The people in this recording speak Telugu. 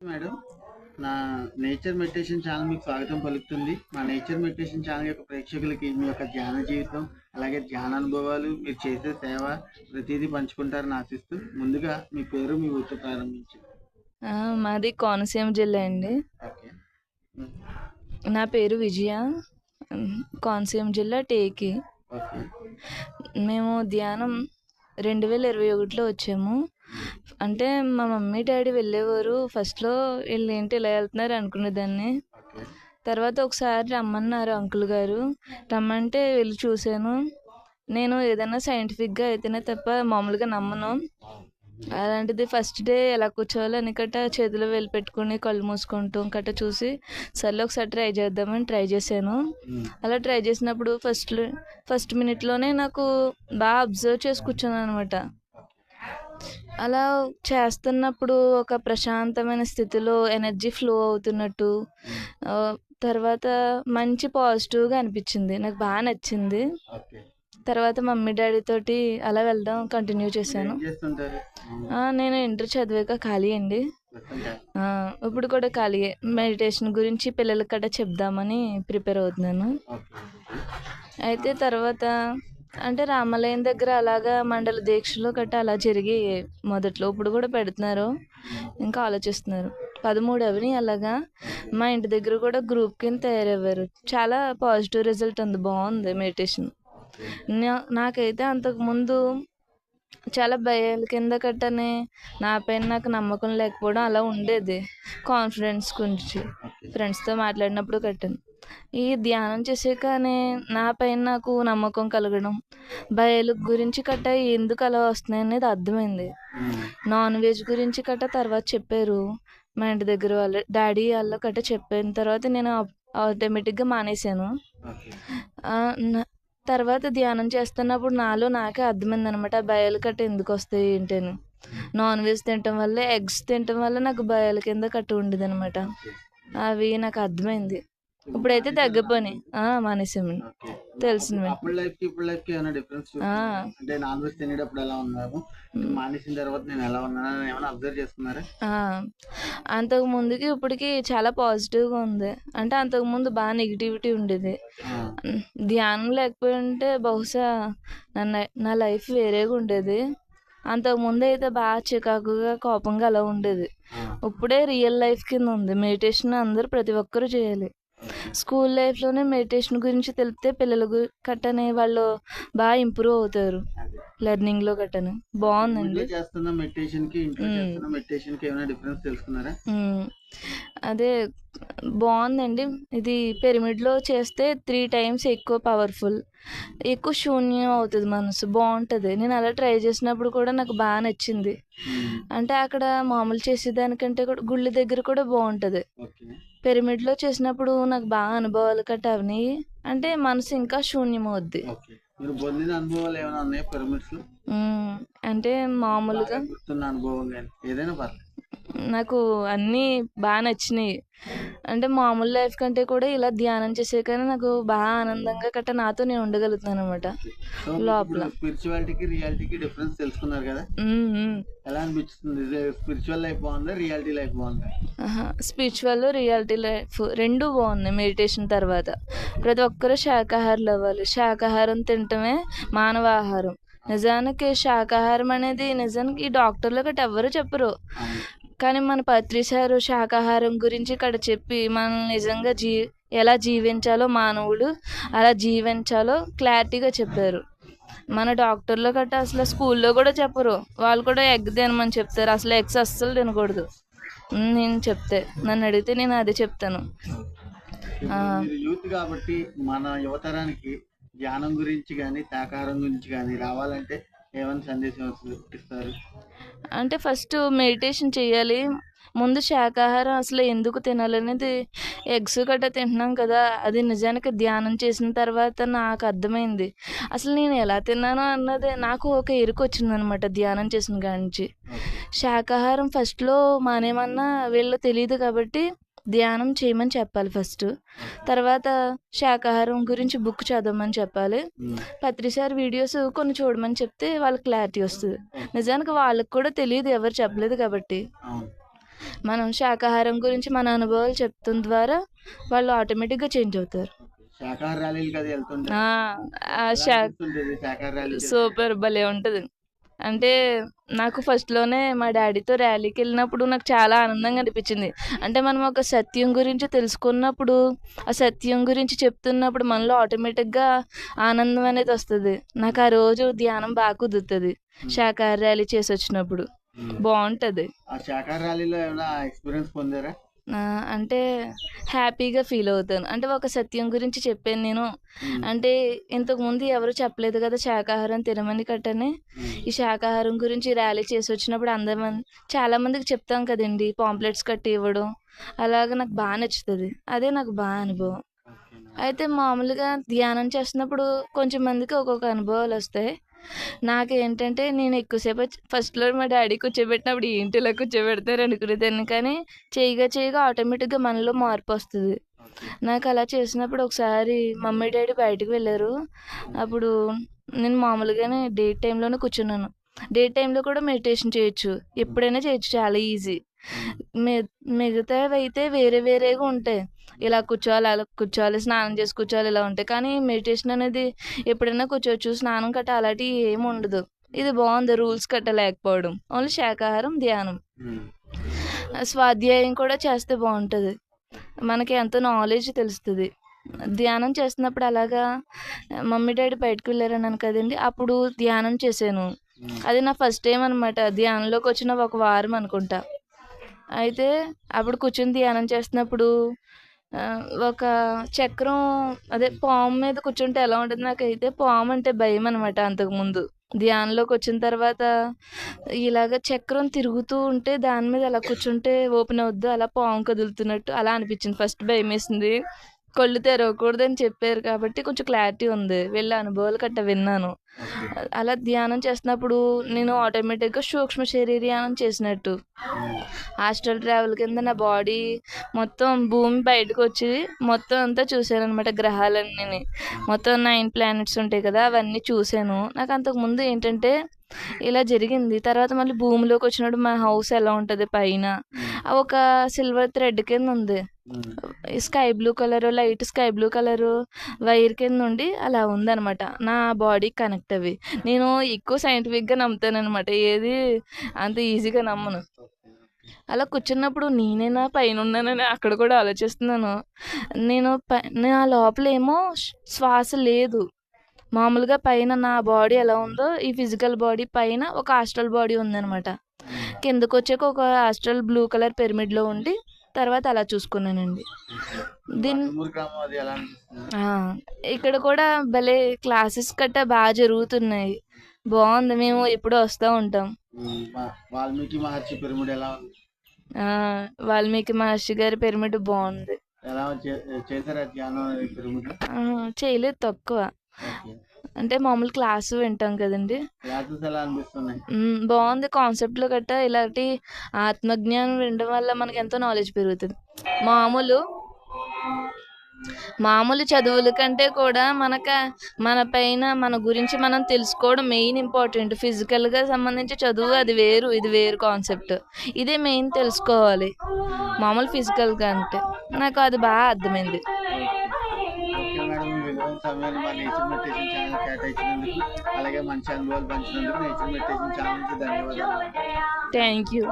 మేడం. నా నేచర్ మెడిటేషన్ ఛానల్ మీకు స్వాగతం పలుకుతుంది. మా నేచర్ మెడిటేషన్ ఛానల్ యొక్క ప్రేక్షకులకి మీ యొక్క ధ్యాన జీవితం అలాగే ధ్యాన అనుభవాలు మీరు చేసే సేవ ప్రతిదీ పంచుకుంటారని ఆశిస్తూ ముందుగా మీ పేరు మీ ఊరితో ప్రారంభించండి ఆ, మాది కోనసీమ జిల్లా అండి. నా పేరు విజయ. కోనసీమ జిల్లా టేకి. మేము ధ్యానం రెండు వేల ఇరవై ఒకటిలో వచ్చాము. అంటే మా మమ్మీ డాడీ వెళ్ళేవారు. ఫస్ట్లో వీళ్ళు ఏంటి ఇలా వెళ్తున్నారు అనుకునేదాన్ని తర్వాత ఒకసారి రమ్మన్నారు అంకుల్ గారు. రమ్మంటే వెళ్ళి చూశాను. నేను ఏదైనా సైంటిఫిక్గా అయితేనే తప్ప మామూలుగా నమ్మను. అలాంటిది ఫస్ట్ డే ఎలా కూర్చోవాలో అని కట్ట చేతిలో వెళ్ళి పెట్టుకుని కళ్ళు మూసుకుంటాం కట్ట చూసి సర్లే ఒకసారి ట్రై చేద్దామని ట్రై చేశాను. అలా ట్రై చేసినప్పుడు ఫస్ట్ ఫస్ట్ మినిట్లోనే నాకు బాగా అబ్జర్వ్ చేసి కూర్చున్నాను అనమాట అలా చేస్తున్నప్పుడు ఒక ప్రశాంతమైన స్థితిలో ఎనర్జీ ఫ్లో అవుతున్నట్టు తర్వాత మంచి పాజిటివ్గా అనిపించింది. నాకు బాగా నచ్చింది. తర్వాత మమ్మీ డాడీ తోటి అలా వెళ్ళడం కంటిన్యూ చేశాను. నేను ఇంటర్ చదివాక ఖాళీ అండి. ఇప్పుడు కూడా ఖాళీయే మెడిటేషన్ గురించి పిల్లలకి కట్ట చెప్దామని ప్రిపేర్ అవుతున్నాను. అయితే తర్వాత అంటే రామాలయం దగ్గర అలాగా మండల దీక్షలు గట్రా అలా జరిగి మొదట్లో ఇప్పుడు కూడా పెడుతున్నారు. ఇంకా ఆలోచిస్తున్నారు. పదమూడు అవని అలాగా మా ఇంటి దగ్గర కూడా గ్రూప్ కింద తయారయ్యారు. చాలా పాజిటివ్ రిజల్ట్ ఉంది. బాగుంది మెడిటేషన్ నా- నాకైతే అంతకుముందు చాలా భయాల కింద కట్టనే నా పైన నాకు నమ్మకం లేకపోవడం అలా ఉండేది. కాన్ఫిడెన్స్ గురించి. ఫ్రెండ్స్తో మాట్లాడినప్పుడు కట్టాను ఈ ధ్యానం చేసాకనే నా పైన నాకు నమ్మకం కలగడం భయాల గురించి కట్ట ఎందుకు అలా వస్తున్నాయి అనేది అర్థమైంది. నాన్ వెజ్ గురించి కట్ట తర్వాత చెప్పారు. మా ఇంటి దగ్గర వాళ్ళు డాడీ వాళ్ళ కట్ట చెప్పిన తర్వాత నేను ఆటోమేటిక్గా మానేశాను. తర్వాత ధ్యానం చేస్తున్నప్పుడు నాలో నాకే అర్థమైంది అనమాట భయాలు కట్ట ఎందుకు వస్తాయి ఏంటని. నాన్ వెజ్ తినటం వల్ల ఎగ్స్ తినటం వల్ల నాకు భయాల కింద కట్ట ఉండేది అనమాట అవి నాకు అర్థమైంది. ఇప్పుడైతే మానేసామండి. ఓకే. తెలిసినవి అప్పుడు లైఫ్కి ఇప్పుడు లైఫ్కి ఏమైనా డిఫరెన్స్ ఆ. అంటే నాన్ వెజ్ తినేటప్పుడు ఎలా ఉన్నాము మానేసిన తర్వాత నేను ఎలా ఉన్నాను ఏమైనా అబ్జర్వ్ చేసుకున్నారా ఆ, అంతకు ముందుకి ఇప్పటికి చాలా పాజిటివ్గా ఉంది. అంటే అంతకు ముందు బాగా నెగిటివిటీ ఉండేది. ధ్యానం లేకపోయి ఉంటే బహుశా నా నా లైఫ్ వేరేగా ఉండేది. అంతకు ముందు అయితే బాగా చికాకుగా కోపంగా అలా ఉండేది. ఇప్పుడే రియల్ లైఫ్ కింద ఉంది. మెడిటేషన్ అందరూ ప్రతి ఒక్కరూ చేయాలి. స్కూల్ లైఫ్లోనే మెడిటేషన్ గురించి తెలిపితే పిల్లలు కట్టనే వాళ్ళు బాగా ఇంప్రూవ్ అవుతారు. లెర్నింగ్లో కట్టని. బాగుందండి. చేస్తున్న ఇంట్లో చేస్తున్న ఏమైనా డిఫరెన్స్ తెలుసుకున్నారా. అదే బాగుందండి. ఇది పిరమిడ్లో చేస్తే త్రీ టైమ్స్ ఎక్కువ పవర్ఫుల్ ఎక్కువ శూన్యం అవుతుంది మనసు. బాగుంటుంది. నేను అలా ట్రై చేసినప్పుడు కూడా నాకు బాగా నచ్చింది. ఉమ్, అంటే అక్కడ మామూలు చేసేదానికంటే కూడా గుళ్ళ దగ్గర కూడా బాగుంటుంది. పిరమిడ్లో చేసినప్పుడు నాకు బాగా అనుభవాలు కట్ట అవనాయి. అంటే మనసు ఇంకా శూన్యం అవుద్ది. అంటే మామూలుగా అనుభవం ఏదైనా పర్లేదు. నాకు అన్నీ బాగా నచ్చినాయి. అంటే మామూలు లైఫ్ కంటే కూడా ఇలా ధ్యానం చేసే కానీ నాకు బాగా ఆనందంగా కట్ట నాతో నేను ఉండగలుగుతాను అనమాట లోపల. స్పిరిచువాలిటీకి రియాలిటీకి డిఫరెన్స్ తెలుసుకున్నారు కదా? ఎలా అనిపిస్తుంది? స్పిరిచువల్ లైఫ్ బాగుందా రియాలిటీ లైఫ్ బాగుందా? స్పిరిచువల్ రియాలిటీ లైఫ్ రెండు బాగున్నాయి మెడిటేషన్ తర్వాత. ప్రతి ఒక్కరూ శాకాహారులు అవ్వాలి. శాకాహారం తినటమే మానవ ఆహారం. నిజానికి శాకాహారం అనేది నిజానికి ఈ డాక్టర్లు గట్రా ఎవ్వరూ చెప్పరు. కానీ మన పత్రి సారు శాకాహారం గురించి ఇక్కడ చెప్పి మనం నిజంగా జీ ఎలా జీవించాలో మానవుడు అలా జీవించాలో క్లారిటీగా చెప్పారు. మన డాక్టర్లు గట్రా అసలు స్కూల్లో కూడా చెప్పరు. వాళ్ళు కూడా ఎగ్ తినమని చెప్తారు. అసలు ఎగ్స్ అస్సలు తినకూడదు. నేను చెప్తే నన్ను అడిగితే నేను అదే చెప్తాను. యూత్ కాబట్టి మన యువతరానికి ధ్యానం గురించి కానీ శాకాహారం గురించి కానీ రావాలంటే ఏమైనా సందేశం ఇస్తారు. అంటే ఫస్ట్ మెడిటేషన్ చేయాలి. ముందు శాకాహారం అసలు ఎందుకు తినాలనేది ఎగ్స్ గట్రా తింటున్నాం కదా అది నిజానికి ధ్యానం చేసిన తర్వాత నాకు అర్థమైంది. అసలు నేను ఎలా తిన్నానో అన్నది నాకు ఒక ఎరుకు వచ్చిందనమాట ధ్యానం చేసిన కాడి నుంచి. శాకాహారం ఫస్ట్లో మానేమన్నా వీళ్ళు తెలియదు కాబట్టి ధ్యానం చేయమని చెప్పాలి ఫస్ట్. తర్వాత శాకాహారం గురించి బుక్ చదవమని చెప్పాలి. పత్రిసారి వీడియోస్ కొన్ని చూడమని చెప్తే వాళ్ళకి క్లారిటీ వస్తుంది. నిజానికి వాళ్ళకి కూడా తెలియదు ఎవరు చెప్పలేదు కాబట్టి. మనం శాకాహారం గురించి మన అనుభవాలు చెప్తున్న ద్వారా వాళ్ళు ఆటోమేటిక్గా చేంజ్ అవుతారు? సూపర్ భలే ఉంటుంది. అంటే నాకు ఫస్ట్లోనే మా డాడీతో ర్యాలీకి వెళ్ళినప్పుడు నాకు చాలా ఆనందంగా అనిపించింది. అంటే మనం ఒక సత్యం గురించి తెలుసుకున్నప్పుడు ఆ సత్యం గురించి చెప్తున్నప్పుడు మనలో ఆటోమేటిక్గా ఆనందం అనేది వస్తుంది. నాకు ఆ రోజు ధ్యానం బాగా కుదురుతుంది. శాకాహార ర్యాలీ చేసి వచ్చినప్పుడు. బాగుంటుంది. ఆ ర్యాలీలో ఏమైనా ఎక్స్పీరియన్స్ పొందారా? అంటే హ్యాపీగా ఫీల్ అవుతాను. అంటే ఒక సత్యం గురించి చెప్పాను నేను. అంటే ఇంతకు ముందు ఎవరు చెప్పలేదు కదా శాకాహారం తినమని కట్టని. ఈ శాకాహారం గురించి ర్యాలీ చేసి వచ్చినప్పుడు అందరి మంది చాలా మందికి చెప్తాం కదండి పాంప్లెట్స్ కట్టి ఇవ్వడం. అలాగ నాకు బాగా నచ్చుతుంది. అదే నాకు బాగా అనుభవం. అయితే మామూలుగా ధ్యానం చేస్తున్నప్పుడు కొంచెం మందికి ఒక్కొక్క అనుభవాలు వస్తాయి. నాకు ఏంటంటే నేను ఎక్కువసేపు ఫస్ట్లో మా డాడీ కూర్చోబెట్టినప్పుడు ఏంటి ఇలా కూర్చోబెడతారు అనుకునేదాన్ని. కానీ చేయగా చేయగా ఆటోమేటిక్గా మనలో మార్పు వస్తుంది. నాకు అలా చేసినప్పుడు ఒకసారి మమ్మీ డాడీ బయటకు వెళ్ళారు. అప్పుడు నేను మామూలుగానే డే టైంలోనే కూర్చున్నాను. డే టైంలో కూడా మెడిటేషన్ చేయొచ్చు. ఎప్పుడైనా చేయొచ్చు. చాలా ఈజీ. మి మిగతావి అయితే వేరే వేరేగా ఉంటాయి. ఇలా కూర్చోవాలి అలా కూర్చోవాలి స్నానం చేసి కూర్చోవాలి ఇలా ఉంటాయి కానీ మెడిటేషన్ అనేది ఎప్పుడైనా కూర్చోవచ్చు స్నానం కట్ట అలాంటివి ఏమి ఉండదు. ఇది బాగుంది రూల్స్ కట్ట లేకపోవడం ఓన్లీ శాకాహారం ధ్యానం. స్వాధ్యాయం కూడా చేస్తే బాగుంటుంది. మనకి ఎంతో నాలెడ్జ్ తెలుస్తుంది. ధ్యానం చేస్తున్నప్పుడు అలాగా మమ్మీ డాడీ బయటకు వెళ్ళారన్నాను కదండి అప్పుడు ధ్యానం చేశాను. అది నా ఫస్ట్ టైం అనమాట ధ్యానంలోకి వచ్చిన ఒక వారం అనుకుంటా. అయితే అప్పుడు కూర్చొని ధ్యానం చేస్తున్నప్పుడు ఒక చక్రం అదే పాము మీద కూర్చుంటే ఎలా ఉంటుంది నాకైతే పాము అంటే భయం అనమాట అంతకుముందు ధ్యానంలోకి వచ్చిన తర్వాత ఇలాగ చక్రం తిరుగుతూ ఉంటే దాని మీద అలా కూర్చుంటే ఓపెన్ అవుద్దు అలా పాము కదులుతున్నట్టు అలా అనిపించింది. ఫస్ట్ భయం వేసింది కళ్ళు తెరవకూడదని చెప్పారు కాబట్టి కొంచెం క్లారిటీ ఉంది. వెళ్ళి అనుభవాలు కట్ట విన్నాను. అలా ధ్యానం చేస్తున్నప్పుడు నేను ఆటోమేటిక్గా సూక్ష్మ శరీరయానం చేసినట్టు. హాస్టల్ ట్రావెల్ కింద నా బాడీ మొత్తం భూమి బయటకు వచ్చి మొత్తం అంతా చూశాను అనమాట గ్రహాలన్నీ మొత్తం నైన్ ప్లానెట్స్ ఉంటాయి కదా అవన్నీ చూశాను. నాకు అంతకుముందు ఏంటంటే ఇలా జరిగింది. తర్వాత మళ్ళీ భూమిలోకి వచ్చినప్పుడు మా హౌస్ ఎలా ఉంటుంది పైన? ఒక సిల్వర్ థ్రెడ్ కింద ఉంది. Sky blue colour light sky blue colour wire కింద ఉండి అలా ఉందన్నమాట. నా బాడీ కనెక్ట్ అవి. నేను ఎక్కువ సైంటిఫిక్గా నమ్ముతాను అనమాట ఏది అంత ఈజీగా నమ్మను. అలా కూర్చున్నప్పుడు నేనేనా పైన ఉన్నానని అక్కడ కూడా ఆలోచిస్తున్నాను. నేను పై నా లోపల ఏమో శ్వ- శ్వాస లేదు. మామూలుగా పైన నా బాడీ ఎలా ఉందో ఈ ఫిజికల్ బాడీ పైన ఒక హాస్టల్ బాడీ ఉందన్నమాట. కిందకు వచ్చాక ఒక హాస్టల్ బ్లూ కలర్ పిరమిడ్లో ఉండి తర్వాత అలా చూసుకున్నానండి. ఆ, ఇక్కడ కూడా భలే క్లాసెస్ గట్ట బాగా జరుగుతున్నాయి. బాగుంది మేము ఎప్పుడూ వస్తూ ఉంటాం. వాల్మీకి మహర్షి పిరమిడ్ ఎలా ఉంది? వాల్మీకి మహర్షి గారి పిరమిడ్ బాగుంది. ఎలా చే- చేశారా ధ్యానం ఈ పిరమిడ్? ఆ, చేయలేదు తక్కువ. అంటే మామూలు క్లాసు వింటాం కదండి. బాగుంది కాన్సెప్ట్లో గట్ట ఇలాంటి ఆత్మజ్ఞానం వినడం వల్ల మనకి ఎంతో నాలెడ్జ్ పెరుగుతుంది. మామూలు మామూలు చదువుల కంటే కూడా మనక మన పైన మన గురించి మనం తెలుసుకోవడం మెయిన్ ఇంపార్టెంట్. ఫిజికల్గా సంబంధించి చదువు అది వేరు ఇది వేరు కాన్సెప్ట్. ఇదే మెయిన్ తెలుసుకోవాలి. మామూలు ఫిజికల్గా అంటే నాకు అది బాగా అర్థమైంది. సమయాన్ని మా నేచర్ మెడిటేషన్ ఛానల్ కేటాయించినందుకు అలాగే మంచి అనుభవాలు పంచినందుకు నేచర్ మెడిటేషన్ ఛానల్ నుంచి ధన్యవాదాలు. Thank you